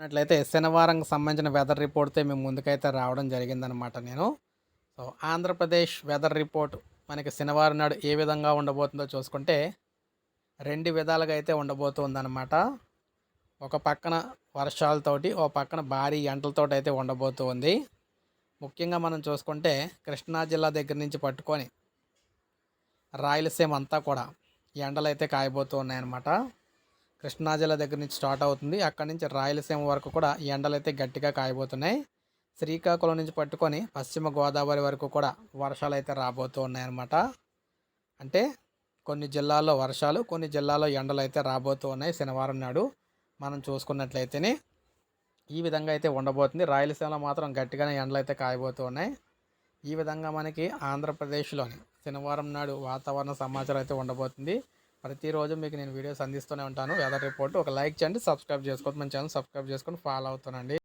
అట్లయితే శనివారంకి సంబంధించిన వెదర్ రిపోర్ట్తో మేము ముందుకైతే రావడం జరిగిందనమాట నేను. సో ఆంధ్రప్రదేశ్ వెదర్ రిపోర్ట్ మనకి శనివారం నాడు ఏ విధంగా ఉండబోతుందో చూసుకుంటే రెండు విధాలుగా అయితే ఉండబోతుందన్నమాట. ఒక పక్కన వర్షాలతోటి ఒక పక్కన భారీ ఎండలతోటి అయితే ఉండబోతుంది. ముఖ్యంగా మనం చూసుకుంటే కృష్ణా జిల్లా దగ్గర నుంచి పట్టుకొని రాయలసీమ అంతా కూడా ఎండలు అయితే కాయబోతూ ఉన్నాయన్నమాట కృష్ణా జిల్లా దగ్గర నుంచి స్టార్ట్ అవుతుంది. అక్కడి నుంచి రాయలసీమ వరకు కూడా ఎండలు అయితే గట్టిగా కాయబోతున్నాయి. శ్రీకాకుళం నుంచి పట్టుకొని పశ్చిమ గోదావరి వరకు కూడా వర్షాలు అయితే రాబోతూ ఉన్నాయన్నమాట అంటే కొన్ని జిల్లాల్లో వర్షాలు కొన్ని జిల్లాల్లో ఎండలు అయితే రాబోతూ ఉన్నాయి శనివారం నాడు. మనం చూసుకున్నట్లయితేనే ఈ విధంగా అయితే ఉండబోతుంది. రాయలసీమలో మాత్రం గట్టిగానే ఎండలు అయితే కాయబోతూ ఉన్నాయి ఈ విధంగా మనకి ఆంధ్రప్రదేశ్లోని శనివారం నాడు వాతావరణ సమాచారం అయితే ఉండబోతుంది. ప్రతిరోజు మీకు నేను వీడియోస్ అందిస్తూనే ఉంటాను. వెదర్ రిపోర్ట్ ఒక లైక్ చేయండి సబ్స్క్రైబ్ చేసుకోవద్దు. మన ఛానల్ సబ్స్క్రైబ్ చేసుకొని ఫాలో అవుతానండి.